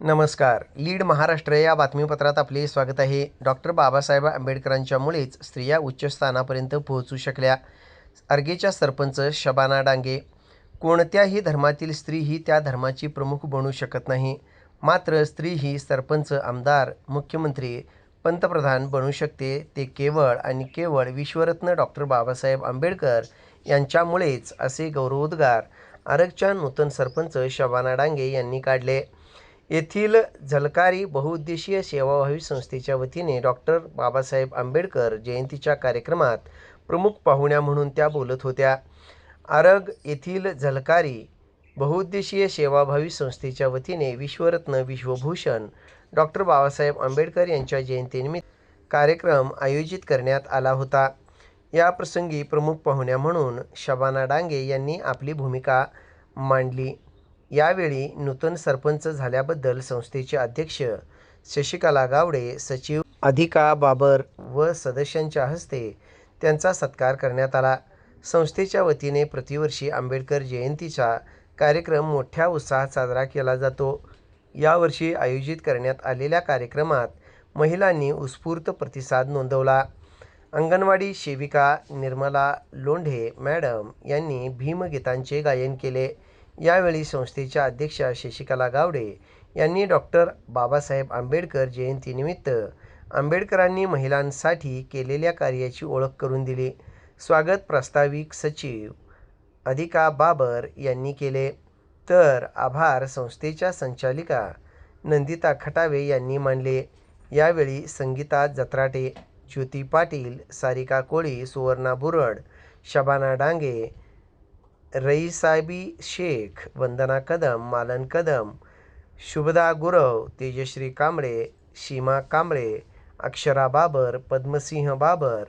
नमस्कार. लीड महाराष्ट्र या बातमीपत्रात आपले स्वागत आहे. डॉक्टर बाबासाहेब आंबेडकरांच्यामुळेच स्त्रिया उच्च स्थानापर्यंत पोहोचू शकल्या. अर्गेच्या सरपंच शबाना डांगे कोणत्याही धर्मातील स्त्री ही त्या धर्माची प्रमुख बनू शकत नाही. मात्र स्त्री ही सरपंच आमदार मुख्यमंत्री पंतप्रधान बनू शकते. ते केवळ आणि केवळ विश्वरत्न डॉक्टर बाबासाहेब आंबेडकर यांच्यामुळेच असे गौरवोद्गार आरगच्या नूतन सरपंच शबाना डांगे यांनी काढले. येथील झलकारी बहुउद्देशीय सेवाभावी संस्थेच्या वतीने डॉक्टर बाबासाहेब आंबेडकर जयंतीच्या कार्यक्रमात प्रमुख पाहुण्या म्हणून त्या बोलत होत्या. आरग येथील झलकारी बहुउद्देशीय सेवाभावी संस्थेच्या वतीने विश्वरत्न विश्वभूषण डॉक्टर बाबासाहेब आंबेडकर यांच्या जयंतीनिमित्त कार्यक्रम आयोजित करण्यात आला होता. या प्रसंगी प्रमुख पाहुण्या म्हणून शबाना डांगे यांनी आपली भूमिका मांडली. यावेळी नूतन सरपंच झाल्याबद्दल संस्थेचे अध्यक्ष शशिकला गावडे सचिव अधिका बाबर व सदस्यांच्या हस्ते त्यांचा सत्कार करण्यात आला. संस्थेच्या वतीने प्रतिवर्षी आंबेडकर जयंतीचा कार्यक्रम मोठ्या उत्साहात साजरा केला जातो. यावर्षी आयोजित करण्यात आलेल्या कार्यक्रमात महिलांनी उत्स्फूर्त प्रतिसाद नोंदवला. अंगणवाडी सेविका निर्मला लोंढे मॅडम यांनी भीमगीतांचे गायन केले. यावेळी संस्थेच्या अध्यक्षा शशिकला गावडे यांनी डॉक्टर बाबासाहेब आंबेडकर जयंतीनिमित्त आंबेडकरांनी महिलांसाठी केलेल्या कार्याची ओळख करून दिली. स्वागत प्रास्ताविक सचिव अधिका बाबर यांनी केले. तर आभार संस्थेच्या संचालिका नंदिता खटावे यांनी मानले. यावेळी संगीता जत्राटे ज्योती पाटील सारिका कोळी सुवर्णा बुरड शबाना डांगे रईसाबी शेख वंदना कदम मालन कदम शुभदा गुरव तेजश्री कांबळे सीमा कांबळे अक्षरा बाबर पद्मसिंह बाबर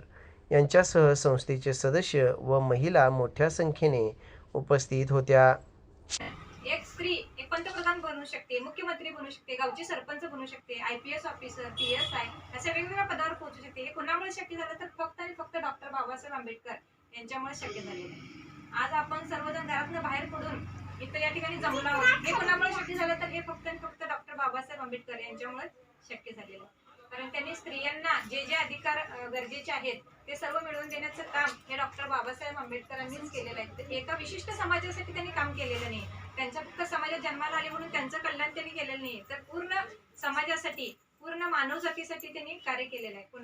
यांच्यासह संस्थेचे सदस्य व महिला मोठ्या संख्येने उपस्थित होत्या. एक स्त्री एक पंतप्रधान बनू शकते मुख्यमंत्री बनू शकते गावची सरपंच बनू शकते I P S officer P S I अशा वेगवेगळ्या पदावर पोहोचू शकते. हे कोणामुळे शक्य झालं तर फक्त आणि फक्त डॉक्टर बाबासाहेब आंबेडकर यांच्यामुळे शक्य झालेलं आहे. आज आपण सर्वजण घरातनं बाहेर पडून इथं या ठिकाणी जमलो आहोत. हे कोणामुळे शक्य झालं तर हे फक्त आणि फक्त डॉक्टर बाबासाहेब आंबेडकर यांच्यामुळे शक्य झालेलं आहे. कारण त्यांनी स्त्रियांना जे जे अधिकार गरजेचे आहेत ते सर्व मिळवून देण्याचं काम हे डॉक्टर बाबासाहेब आंबेडकरांनीच केलेलं आहे. तर एका विशिष्ट समाजासाठी त्यांनी काम केलेलं नाही. त्यांच्या फक्त समाजात जन्माला आले म्हणून त्यांचं कल्याण त्यांनी केलेलं नाही. तर पूर्ण समाजासाठी पूर्ण मानव जातीसाठी त्यांनी कार्य केलेलं आहे.